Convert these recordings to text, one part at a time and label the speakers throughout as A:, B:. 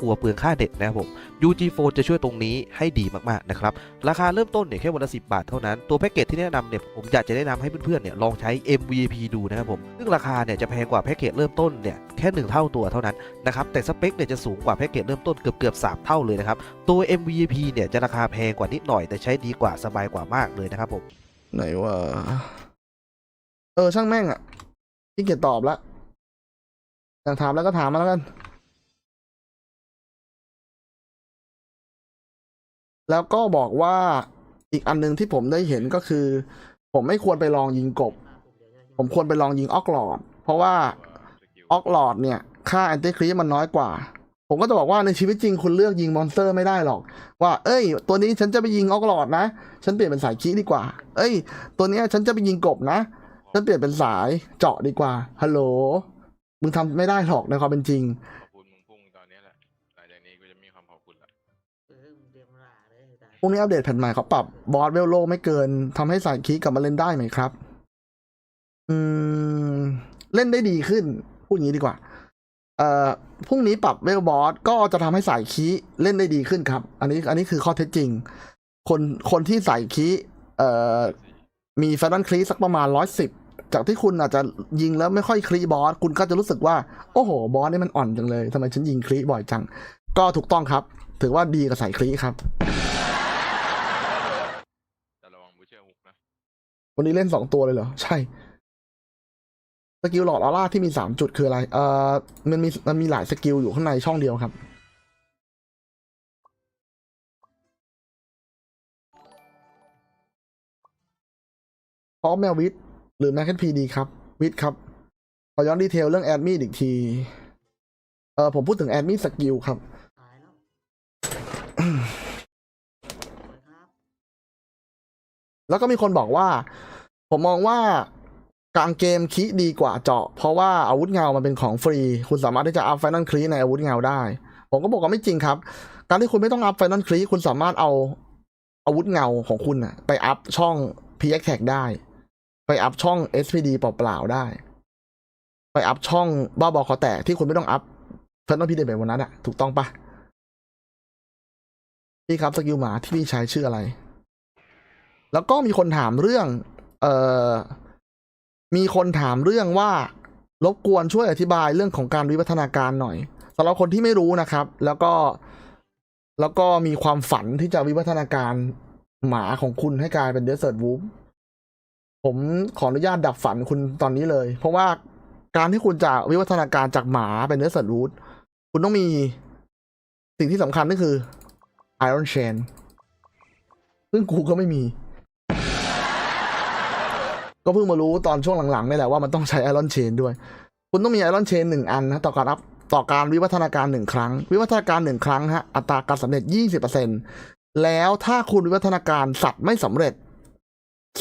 A: กลัวเปลืองค่าเน็ตนะครับผม UG Phone จะช่วยตรงนี้ให้ดีมากๆนะครับ ราคาเริ่มต้นเนี่ยแค่วันละ10 บาทเท่านั้น ตัวแพ็กเกจที่แนะนำเนี่ยผมอยากจะแนะนำให้เพื่อนๆเนี่ยลองใช้ MVP ดูนะครับผม ซึ่งราคาเนี่ยจะแพงกว่าแพ็กเกจเริ่มต้นเนี่ยแค่1เท่าตัวเท่านั้นนะครับแต่สเปคเนี่ยจะสูงกว่าแพ็กเกจเริ่มต้นเกือบเกือบ3เท่าเลยนะครับตัว MVP เนี่ยจะราคาแพงกว่านิดหน่อย แต่ใช้ดีกว่าสบายกว่ามากเลยนะครับผม
B: ไหนวะเออช่างแม่งอะขี้เกียจตอบละอยากถามแล้วก็ถามมาแล้วกัน แล้วก็บอกว่าอีกอันหนึงที่ผมได้เห็นก็คือ ผมไม่ควรไปลองยิงกบ ผมควรไปลองยิงออกหลอด เพราะว่าออกหลอดเนี่ย ค่าแอนติครีมันน้อยกว่า ผมก็จะบอกว่าในชีวิตจริงคุณเลือกยิงมอนสเตอร์ไม่ได้หรอก ว่า เอ้ย ตัวนี้ฉันจะไปยิงออกหลอดนะ ฉันเปลี่ยนเป็นสายคีดีกว่า เอ้ย ตัวเนี้ยฉันจะไปยิงกบนะฉันเปลี่ยนเป็นสายเจาะดีกว่าฮัลโหลมึงทำไม่ได้หรอกในความเป็นจริง
C: ขอบคุณมึงพุ่ง
B: พรุ่งนี้อัปเดตแผ่นใหม่เขาปรับบอสเวลโลไม่เกินทำให้สายคีกลับมาเล่นได้ไหมครับ อืม เล่นได้ดีขึ้น พูดอย่างนี้ดีกว่า เอ่อพรุ่งนี้ปรับเวลบอสก็จะทำให้สายคีเล่นได้ดีขึ้นครับ อันนี้ อันนี้คือข้อเท็จจริง คนคนที่ใส่คีเอ่อมีแฟนคลีสักประมาณร้อยสิบจากที่คุณอาจจะยิงแล้วไม่ค่อยคลีบอสคุณก็จะรู้สึกว่า โอ้โห บอสนี่มันอ่อนจังเลยทำไมฉันยิงคลีบ่อยจัง ก็ถูกต้องครับ ถือว่าดีกับใส่คลีครับ
C: แต่ระวังบูเชอร์ฮุกนะ
B: วันนี้เล่นสองตัวเลยเหรอ ใช่สกิลหลอดออร่าที่มีสามจุดคืออะไร เอ่อ มันมีมันมีหลายสกิลอยู่ข้างในช่องเดียวครับ พร้อมแมววิทหรือแมคเคนพีดีครับ วิทครับขอย้อนดีเทลเรื่องแอดมิดอีกที เออผมพูดถึงแอดมิดสกิลครับ
D: ตายแล้วสวยครับ
B: แล้วก็มีคนบอกว่า ผมมองว่ากลางเกมคีดีกว่าเจาะ เพราะว่าอาวุธเงามันเป็นของฟรี คุณสามารถที่จะอัพไฟนอลคลีในอาวุธเงาได้ ผมก็บอกว่าไม่จริงครับ การที่คุณไม่ต้องอัพไฟนอลคลีคุณสามารถเอาอาวุธเงาของคุณอะไปอัพช่อง p x t a g ได้ ไปอัพช่อง SPD เปล่าๆได้ ไปอัพช่องบ้าบอคอแตกที่คุณไม่ต้องอัพไฟนอลพีเดแบบวันนั้นอะถูกต้องปะพี่ครับสกิลหมาที่พี่ใช้ชื่ออะไร แล้วก็มีคนถามเรื่อง เอ่อ มีคนถามเรื่องว่ารบกวนช่วยอธิบายเรื่องของการวิวัฒนาการหน่อยสำหรับคนที่ไม่รู้นะครับ แล้วก็แล้วก็มีความฝันที่จะวิวัฒนาการหมาของคุณให้กลายเป็นเดสเซิร์ตวูฟผมขออนุญาตดับฝันคุณตอนนี้เลย เพราะว่าการที่คุณจะวิวัฒนาการจากหมาเป็นเดสเซิร์ตวูฟคุณต้องมีสิ่งที่สำคัญก็คือไอรอนเชนซึ่งกูก็ไม่มี ก็เพิ่งมารู้ตอนช่วงหลังๆนี่แหละว่ามันต้องใช้ไอรอนเชนด้วย คุณต้องมีไอรอนเชนหนึ่งอันนะต่อการอัพต่อการวิวัฒนาการหนึ่งครั้ง วิวัฒนาการหนึ่งครั้งฮะอัตราการสำเร็จยี่สิบเปอร์เซ็นแล้วถ้าคุณวิวัฒนาการสัตว์ไม่สำเร็จ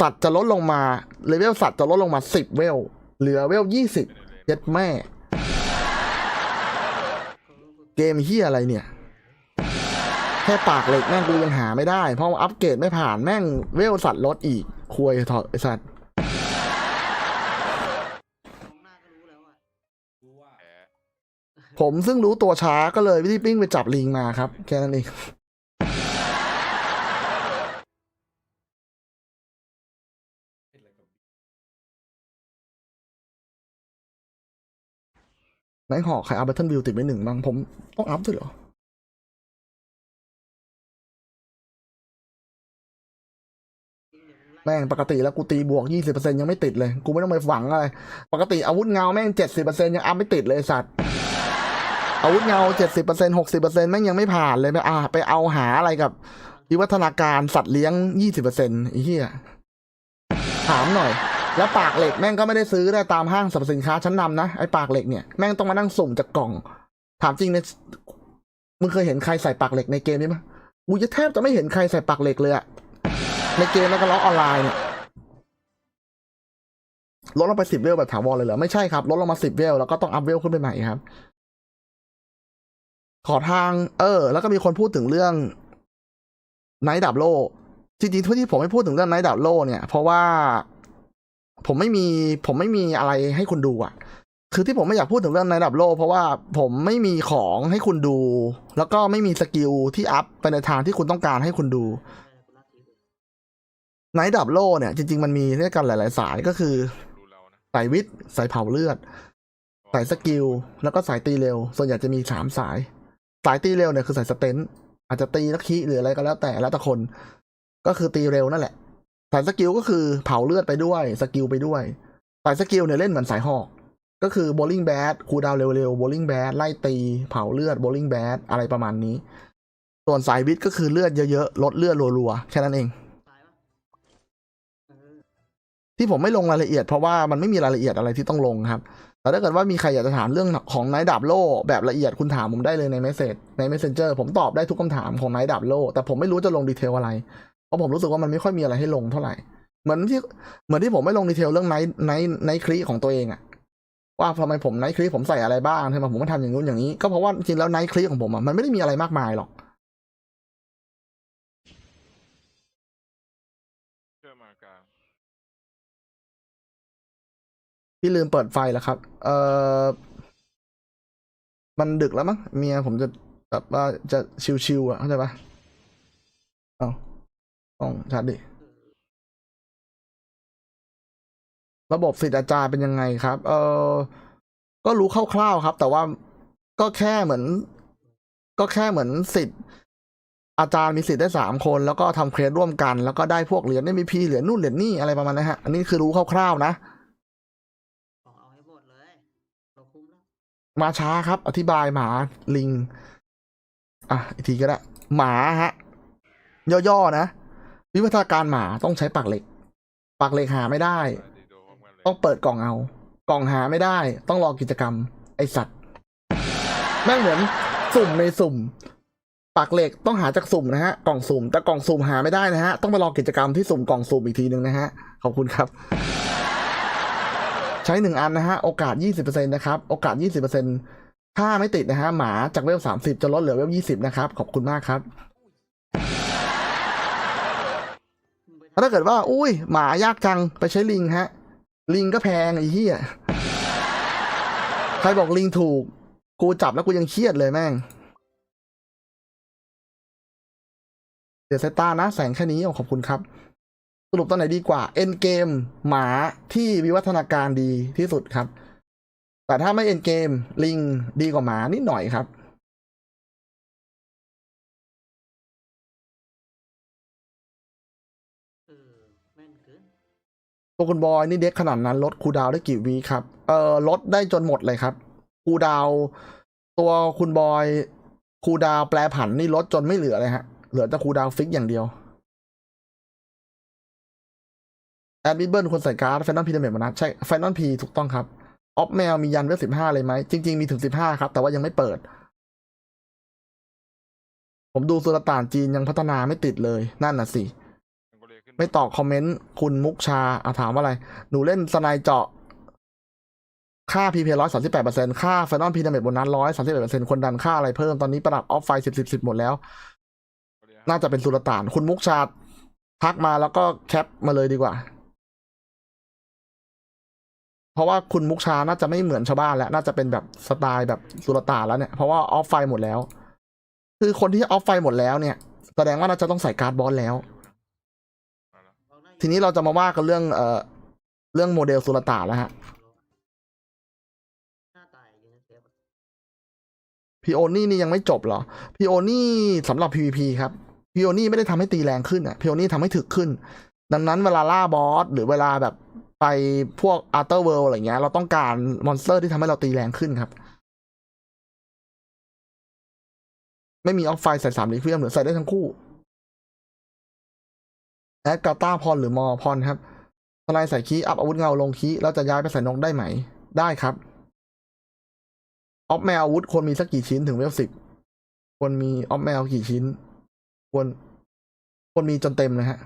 B: สัตว์จะลดลงมาเลเวลสัตว์จะลดลงมาสิบเวลเหลือเวลยี่สิบเย็ดแม่ เกมเฮียอะไรเนี่ยแค่ปากเหล็กแม่งกูยังหาไม่ได้ เพราะอัปเกรดไม่ผ่านแม่งเวลสัตว์ลดอีก ควยถอดไอสัตว์
D: มองหน้าก็รู้แล้วอะ
C: แพ้
B: ผมซึ่งรู้ตัวช้าก็เลยวิธีปิ้งไปจับลิงมาครับ แค่นั้นเองไหนหอกใครอัพแบทเทิลวิวติดไปหนึ่งบ้างผมต้องอัพด้วยเหรอแม่งปกติแล้วกูตีบวกยี่สิบเปอร์เซ็นยังไม่ติดเลย กูไม่ต้องไปฝังอะไร ปกติอาวุธเงาแม่งเจ็ดสิบเปอร์เซ็นยังอัพไม่ติดเลยสัตว์ อาวุธเงาเจ็ดสิบเปอร์เซ็นหกสิบเปอร์เซ็นแม่งยังไม่ผ่านเลยไปอ่าไปเอาหาอะไรกับวิวัฒนาการสัตว์เลี้ยงยี่สิบเปอร์เซ็นต์ไอ้เหี้ยถามหน่อย แล้วปากเหล็กแม่งก็ไม่ได้ซื้อได้ตามห้างสรรพสินค้าชั้นนำนะไอ้ปากเหล็กเนี่ยแม่งต้องมานั่งสุ่มจากกล่อง ถามจริงเนี่ยมึงเคยเห็นใครใส่ปากเหล็กในเกมนี้ไหมกูจะแทบจะไม่เห็นใครใส่ปากเหล็กเลยอะในเกมแล้วก็ล้อออนไลน์เนี่ยลดลงไปสิบเวลแบบถาวรเลยเหรอไม่ใช่ครับลดลงมาสิบเวลแล้วก็ต้องอัพเวลขึ้นไปใหม่ครับ ขอทาง เออ แล้วก็มีคนพูดถึงเรื่องไนท์ดับโลจริงๆที่ผมไม่พูดถึงเรื่องไนท์ดับโลเนี่ย เพราะว่าผมไม่มีผมไม่มีอะไรให้คุณดูอะ คือที่ผมไม่อยากพูดถึงเรื่องไนดับโลเพราะว่าผมไม่มีของให้คุณดู แล้วก็ไม่มีสกิลที่อัพไปในทางที่คุณต้องการให้คุณดูไนดับโลเนี่ย จริง ๆ มันมีด้วยกันหลาย ๆ สายก็คือสายวิทย์สายเผาเลือดสายสกิลแล้วก็สายตีเร็ว ส่วนใหญ่จะมีสามสาย สายตีเร็วเนี่ยคือสายสเตนอาจจะตีลักคีหรืออะไรก็แล้วแต่แล้วแต่คน ก็คือตีเร็วนั่นแหละ สายสกิลก็คือเผาเลือดไปด้วยสกิลไปด้วย สายสกิลเนี่ยเล่นเหมือนสายหอก ก็คือโบลิ่งแบดคูดาวเร็วๆโบลิ่งแบดไล่ตีเผาเลือดโบลิ่งแบดอะไรประมาณนี้ ส่วนสายวิทย์ก็คือเลือดเยอะๆลดเลือดรัวๆแค่นั้นเองที่ผมไม่ลงรายละเอียดเพราะว่ามันไม่มีรายละเอียดอะไรที่ต้องลงครับ แต่ถ้าเกิดว่ามีใครอยากจะถามเรื่องของไนท์ดับโล่แบบละเอียดคุณถามผมได้เลยในเมสเซจใน Messenger ผมตอบได้ทุกคำถามของไนท์ดับโล่แต่ผมไม่รู้จะลงดีเทลอะไร เพราะผมรู้สึกว่ามันไม่ค่อยมีอะไรให้ลงเท่าไหร่เหมือนที่เหมือนที่ผมไม่ลงดีเทลเรื่องไนท์ไนท์ไนท์คลีของตัวเองอะว่าทำไมผมไนท์คลีผมใส่อะไรบ้างทำไมผมไม่ทำอย่างนู้นอย่างนี้ ก็เพราะว่าจริงแล้วไนท์คลีของผมอะมันไม่ได้มีอะไรมากมายหรอก
C: เชื่อมากลาง
B: พี่ลืมเปิดไฟแล้วครับ เออมันดึกแล้วมั้งเมียผมจะแบบว่าจะชิวๆอะเข้าใจปะเอาต้องชัดดิ ระบบสิทธิ์อาจารย์เป็นยังไงครับ เออก็รู้คร่าวๆครับ แต่ว่าก็แค่เหมือน ก็แค่เหมือนสิทธิ์อาจารย์มีสิทธิ์ได้สามคน แล้วก็ทำเควสร่วมกัน แล้วก็ได้พวกเหรียญได้มีพีเหรียญนู่นเหรียญนี่อะไรประมาณนั้นฮะ อันนี้คือรู้คร่าวๆนะ
D: บอกเอาให้หมดเลย เราคุ้มแล้ว
B: มาช้าครับ อธิบายหมาลิง อะอีกทีก็ได้ หมาฮะ ย่อๆนะ วิวัฒนาการหมาต้องใช้ปากเหล็ก ปากเหล็กหาไม่ได้ ต้องเปิดกล่องเอา กล่องหาไม่ได้ ต้องรอกิจกรรม ไอสัตว์แม่งเหมือนสุ่มในสุ่ม ปากเหล็กต้องหาจากสุ่มนะฮะ กล่องสุ่ม แต่กล่องสุ่มหาไม่ได้นะฮะ ต้องไปรอกิจกรรมที่สุ่มกล่องสุ่มอีกทีหนึ่งนะฮะ ขอบคุณครับ ใช้หนึ่งอันนะฮะ โอกาส 20%นะครับ โอกาส 20%ถ้าไม่ติดนะฮะ หมาจากเวล 30 จะลดเหลือเวล 20 นะครับ ขอบคุณมากครับ ถ้าเกิดว่า อุ้ย หมายากจัง ไปใช้ลิงฮะ ลิงก็แพงไอ้เหี้ย ใครบอกลิงถูก กูจับแล้วกูยังเครียดเลยแม่ง เดี๋ยวสายตานะ แสงแค่นี้ขอบคุณครับ สรุปตอนไหนดีกว่า เอ็นเกมหมาที่วิวัฒนาการดีที่สุดครับ แต่ถ้าไม่เอ็นเกมลิงดีกว่าหมานิดหน่อยครับ
D: เออแม่นเกิน
B: ตัวคุณบอยนี่เด็กขนาดนั้นลดคูลดาวน์ได้กี่วีครับ เอ่อลดได้จนหมดเลยครับคูลดาวน์ตัวคุณบอยคูลดาวน์แปลผันนี่ลดจนไม่เหลือเลยฮะ เหลือแต่คูลดาวน์ฟิกอย่างเดียว แอดมิดเบิลคนใส่การ์ดแฟนนอลพีเดเมทมานะใช่แฟนนอลพีถูกต้องครับ ออฟแมวมียันเวลสิบห้าเลยไหม จริง ๆ มีถึงสิบห้าครับ แต่ว่ายังไม่เปิด ผมดูสุลต่านจีนยังพัฒนาไม่ติดเลย นั่นน่ะสิ
C: มันก็เลยขึ้น
B: ไม่ตอบคอมเมนต์ คุณมุกชาอาถามว่าอะไร หนูเล่นสไนเจาะ ค่า PP ร้อยสาสิบแปดเปอร์เซ็นค่าไฟนอลพีดาเมจบนนั้นร้อยสามสิบแปดเปอร์เซ็นคนดันค่าอะไรเพิ่มตอนนี้ประดับออฟไฟสิบสิบสิบหมดแล้ว น่าจะเป็นสุลต่าน คุณมุกชาทักมาแล้วก็แคปมาเลยดีกว่า เพราะว่าคุณมุกชาน่าจะไม่เหมือนชาวบ้านแล้ว น่าจะเป็นแบบสไตล์แบบสุลต่านแล้วเนี่ย เพราะว่าออฟไฟหมดแล้ว คือคนที่ออฟไฟหมดแล้วเนี่ย แสดงว่าน่าจะต้องใส่การ์ดบอสแล้ว ทีนี้เราจะมาว่ากันเรื่องเอ่อเรื่องโมเดลสุลต่านแล้วฮะ
D: หน้าตายอยู่ในเซฟอะ
B: พีโอนี่นี่ยังไม่จบเหรอพีโอนี่สำหรับ PVP ครับพีโอนี่ไม่ได้ทำให้ตีแรงขึ้นอะพีโอนี่ทำให้ถึกขึ้น ดังนั้นเวลาล่าบอสหรือเวลาแบบ ไปพวกอาร์เตอร์เวิลอะไรเงี้ย เราต้องการมอนสเตอร์ที่ทำให้เราตีแรงขึ้นครับ ไม่มีออกไฟใส่สามลิเวียมหรือใส่ได้ทั้งคู่แอดกาตาพรหรือมอพรครับทนายใส่คีอัพอาวุธเงาลงคีย์แล้วจะย้ายไปใส่นกได้ไหม ได้ครับออฟแมวอาวุธควรมีสักกี่ชิ้นถึงเวลสิบควรมีออฟแมวกี่ชิ้น ควรควรมีจนเต็มเลยฮะ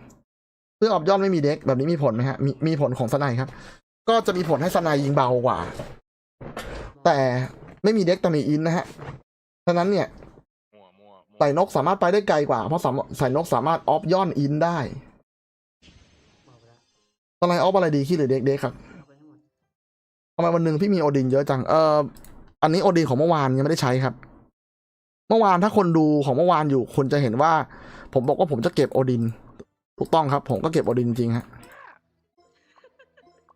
B: เพื่อออบยอดไม่มีเด็กแบบนี้มีผลไหมฮะมีมีผลของสไนครับ ก็จะมีผลให้สไนยิงเบากว่า แต่ไม่มีเด็กแต่มีอินนะฮะฉะนั้นเนี่ยใส่นกสามารถไปได้ไกลกว่า เพราะสใส่นกสามารถออฟย่อนอินได้ตอนไหนออฟอะไรดีขี้หรือเด็กเด็กครับทำไมวันหนึ่งพี่มีโอดินเยอะจัง เอออันนี้โอดินของเมื่อวานยังไม่ได้ใช้ครับ เมื่อวานถ้าคนดูของเมื่อวานอยู่คุณจะเห็นว่า ผมบอกว่าผมจะเก็บโอดิน ถูกต้องครับ ผมก็เก็บโอดินจริงฮะ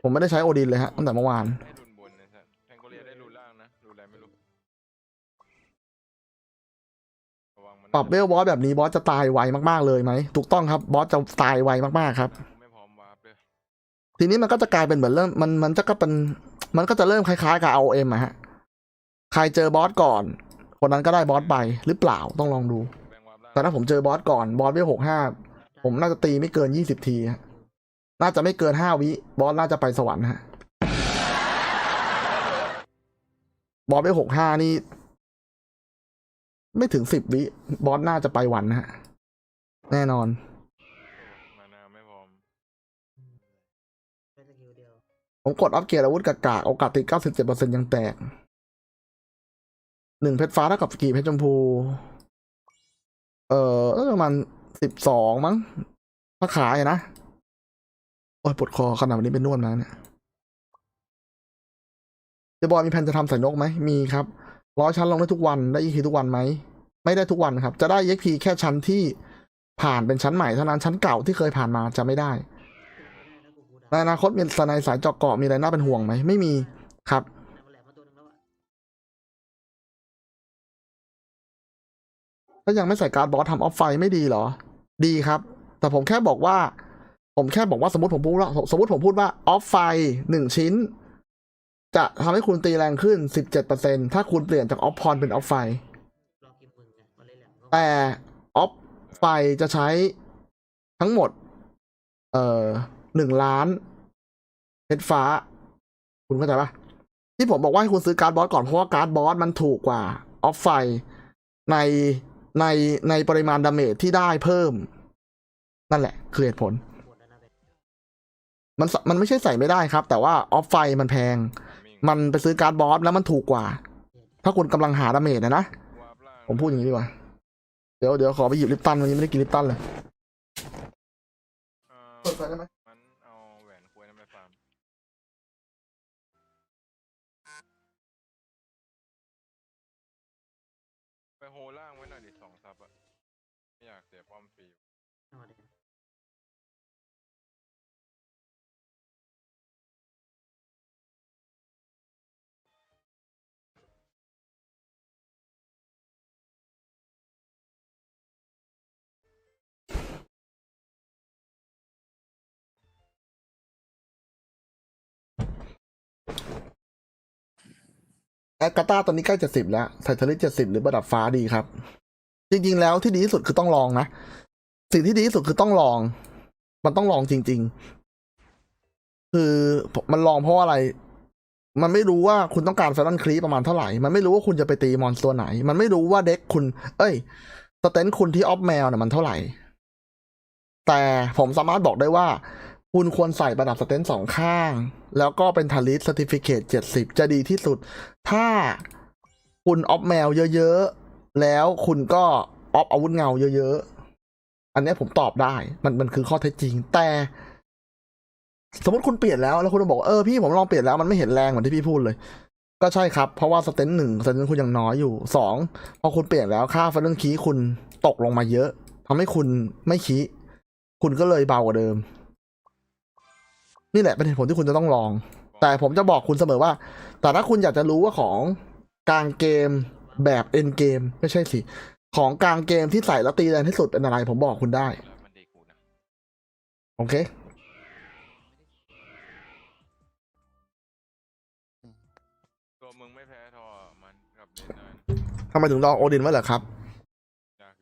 B: ผมไม่ได้ใช้โอดินเลยฮะตั้งแต่เมื่อวาน
C: ได้รุนบนนะสัตว์แทงโกเลียได้รุนล่างนะรุนอะไรไม่รู้ระวังมัน
B: ปรับเวลบอสแบบนี้บอสจะตายไวมากๆเลยไหมถูกต้องครับบอสจะตายไวมากๆครับ
C: กูไม่พร้อมวาร์ปเลย
B: ทีนี้มันก็จะกลายเป็นเหมือนเริ่มมันมันจะก็เป็นมันก็จะเริ่มคล้ายๆกับ OM อะฮะใครเจอบอสก่อน คนนั้นก็ได้บอสไปหรือเปล่าต้องลองดู
C: แบงวาร์ปล่าง
B: แต่ถ้าผมเจอบอสก่อนบอสเวลหกห้า ผมน่าจะตีไม่เกินยี่สิบทีฮะน่าจะไม่เกินห้าวิ บอสน่าจะไปสวรรค์ฮะ บอสไปหกห้านี่ ไม่ถึงสิบวิ บอสน่าจะไปวันฮะ แน่นอน
C: มานาไม่พร้อม
D: เป็นสกิลเดียว
B: ผมกดอัปเกรดอาวุธกากาโอกาสติดเก้าสิบเจ็ดเปอร์เซ็นยังแตก หนึ่งเพชรฟ้าเท่ากับกี่เพชรชมพู เอ่อน่าจะประมาณ สิบสองมั้งถ้าขายนะ โอ้ยปวดคอขนาดวันนี้เป็นนวดมาเนี่ยเจบอยมีแผนจะทำใส่นกไหมมีครับร้อยชั้นลงได้ทุกวันได้ EXP ทุกวันไหม ไม่ได้ทุกวันครับ จะได้ EXP แค่ชั้นที่ผ่านเป็นชั้นใหม่เท่านั้นชั้นเก่าที่เคยผ่านมาจะไม่ได้ในอนาคตมีสไนสายเจาะเกาะมีอะไรน่าเป็นห่วงไหมไม่มีครับ ถ้ายังไม่ใส่การ์ดบอสทำออฟไฟไม่ดีเหรอ ดีครับ แต่ผมแค่บอกว่า ผมแค่บอกว่าสมมติผมพูดว่าสมมติผมพูดว่าออฟไฟหนึ่งชิ้น จะทำให้คุณตีแรงขึ้นสิบเจ็ดเปอร์เซ็นถ้าคุณเปลี่ยนจากออฟพรเป็นออฟไฟ
D: แหลมเข้ามา
B: แต่ออฟไฟจะใช้ทั้งหมด เอ่อหนึ่งล้านเพชรฟ้า คุณเข้าใจปะที่ผมบอกว่าให้คุณซื้อการ์ดบอสก่อนเพราะว่าการ์ดบอสมันถูกกว่าออฟไฟใน ในในปริมาณดาเมจที่ได้เพิ่ม นั่นแหละ คือเหตุผล
D: มัน
B: มันไม่ใช่ใส่ไม่ได้ครับ แต่ว่าออฟไฟมันแพง
C: มั
B: นไปซื้อการ์ดบอสแล้วมันถูกกว่า ถ้าคุณกำลังหาดาเมจนะนะ ผมพูดอย่างนี้ดีกว่า เดี๋ยวเดี๋ยวขอไปหยิบลิปตันวันนี้ไม่ได้กินลิปตันเลย
C: เปิ
B: ดไฟได้ไหม
C: โฮล่างไว้หน่อยดิสองซับอะไม่อยากเสียป้อมฟรี
D: เอามาเดน
B: แอดกาตาตอนนี้ใกล้จะสิบแล้วใส่ทะลิเจ็ดสิบหรือประดับฟ้าดีครับ จริง ๆ แล้วที่ดีที่สุดคือต้องลองนะ สิ่งที่ดีที่สุดคือต้องลอง มันต้องลองจริง ๆ คือมันลองเพราะอะไร มันไม่รู้ว่าคุณต้องการแฟนครีประมาณเท่าไหร่ มันไม่รู้ว่าคุณจะไปตีมอนตัวไหน มันไม่รู้ว่าเด็กคุณ เอ้ยสเตนคุณที่ออฟแมวเนี่ยมันเท่าไหร่ แต่ผมสามารถบอกได้ว่า คุณควรใส่ประดับสเตนสองข้าง แล้วก็เป็นทาริส c ติฟิเคตเจ็ดสิบจะดีที่สุด ถ้าคุณออฟแมวเยอะๆ แล้วคุณก็ออฟอาวุธเงาเยอะๆ อันนี้ผมตอบได้ มันมันคือข้อเท็จจริง แต่ สมมติคุณเปลี่ยนแล้ว แล้วคุณบอกเออพี่ผมลองเปลี่ยนแล้วมันไม่เห็นแรงเหมือนที่พี่พูดเลย ก็ใช่ครับ เพราะว่าสเตนหนึ่งสเตนคุณยังน้อยอยู่สองพอคุณเปลี่ยนแล้วค่าฟันเดนคีคุณตกลงมาเยอะทำให้คุณไม่คีคุณก็เลยเบากว่าเดิม นี่แหละเป็นผลที่คุณจะต้องลอง แต่ผมจะบอกคุณเสมอว่า แต่ถ้าคุณอยากจะรู้ว่าของกลางเกมแบบเอ็นเกมไม่ใช่สิ ของกลางเกมที่ใส่แล้วตีแรงที่สุดเป็นอะไร ผมบอกคุณได้
C: โอเค ตัวมึงไม่แพ้
B: ทอมันกับทำไมถึงลองโอดินไว้เหรอครับ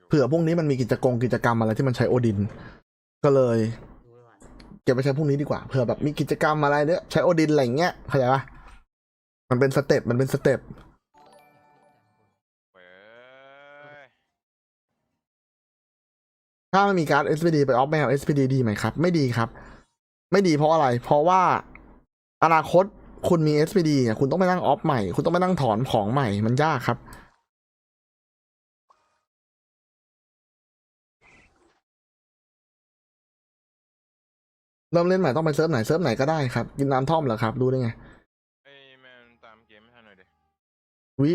B: เผื่อพวกนี้มันมีกิจกรรมกิจกรรมอะไรที่มันใช้โอดิน ก็เลย ก็บไปใช้พรุ่งนี้ดีกว่าเผื่อแบบมีกิจกรรมอะไรเนี่ยใช้โอดินอะไรอย่างเงี้ยเข้าใจปะมันเป็นสเต็ปมันเป็นสเต็ป
C: เว้ย
B: ถ้าไม่มีการ์ด SPD ไปออฟแมว SPD ดีไหมครับ ไม่ดีครับ ไม่ดีเพราะอะไร เพราะว่าอนาคตคุณมี SPD เนี่ยคุณต้องไปนั่งออฟใหม่ คุณต้องไปนั่งถอนของใหม่มันยากครับ เริ่มเล่นใหม่ต้องไปเซิร์ฟไหนเซิร์ฟไหนก็ได้ครับกินน้ำท่อมเหรอครับดูได้ไง
C: ไอ้แมนตามเกมไม่ทันหน่อยดิ
B: วิ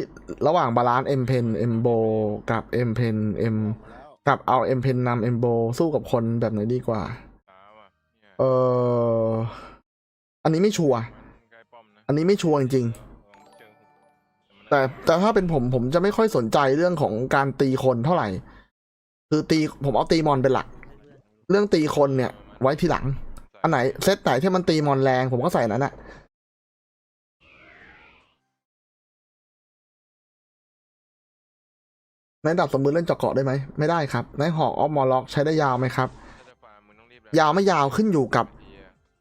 B: ระหว่างบาลานซ์ M Pen M Bo กับ M Pen M กับเอา M Pen นำ M Bo สู้กับคนแบบไหนดีกว่า
C: ตาว่ะเนี่ย
B: เอออันนี้ไม่ชัวร์
C: มันใกล้ป้อมนะ
B: อันนี้ไม่ชัวร์จริง
C: ลองเชิงหุบมัน
B: ๆแต่แต่ถ้าเป็นผมผมจะไม่ค่อยสนใจเรื่องของการตีคนเท่าไหร่ คือตีผมเอาตีมอนเป็นหลัก เรื่องตีคนเนี่ย ไว้ทีหลัง อันไหนเซตไหนที่มันตีมอนแรงผมก็ใส่นั้นอะในดับสมมือเล่นเจาะเกาะได้ไหมไม่ได้ครับ ในหอกออฟมอล็อกใช้ได้ยาวไหมครับ ยาวไม่ยาวขึ้นอยู่กับ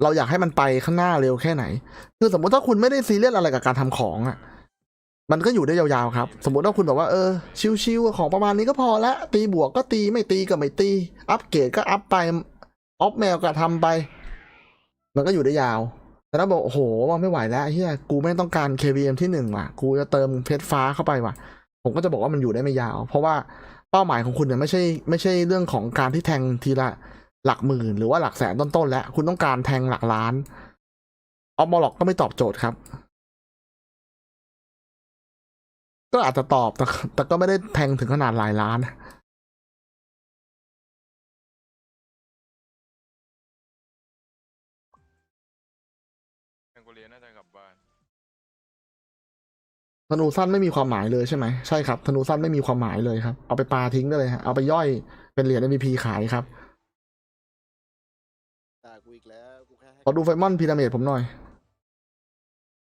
B: เราอยากให้มันไปข้างหน้าเร็วแค่ไหน คือสมมติถ้าคุณไม่ได้ซีเรียสอะไรกับการทำของอะ มันก็อยู่ได้ยาวๆครับ สมมติว่าคุณแบบว่าเออชิวๆของประมาณนี้ก็พอละตีบวกก็ตีไม่ตีก็ไม่ตี อัปเกรดก็อัพไปออฟแมวก็ทำไป มันก็อยู่ได้ยาว แต่ถ้าบอกโอ้โหว่าไม่ไหวแล้วเฮียกูไม่ต้องการ KVM ที่หนึ่งว่ะ กูจะเติมเพชรฟ้าเข้าไปว่ะ ผมก็จะบอกว่ามันอยู่ได้ไม่ยาว เพราะว่าเป้าหมายของคุณเนี่ยไม่ใช่ไม่ใช่เรื่องของการที่แทงทีละหลักหมื่นหรือว่าหลักแสนต้นๆแล้ว คุณต้องการแทงหลักล้านออฟมอล็อกก็ไม่ตอบโจทย์ครับ ก็อาจจะตอบแต่แต่ก็ไม่ได้แทงถึงขนาดหลายล้า
C: น
B: ธนูสั้นไม่มีความหมายเลยใช่ไหมใช่ครับธนูสั้นไม่มีความหมายเลยครับ เอาไปปาทิ้งได้เลยฮะเอาไปย่อยเป็นเหรียญ MVP ขายครับ
E: ด่ากูอีกแล้วกูแค่ให้
B: ขอดูไฟมอนพีระเมดผมหน่อย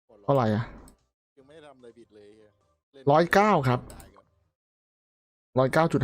E: หัว
B: เท่าไหร่อะ
E: ยังไม่ได้ทำอะไรผิดเลยเหี้ยล่น
B: ร้อยเก้าครับ
E: ด่าอีกแล้ว
B: ร้อยเก้าจุด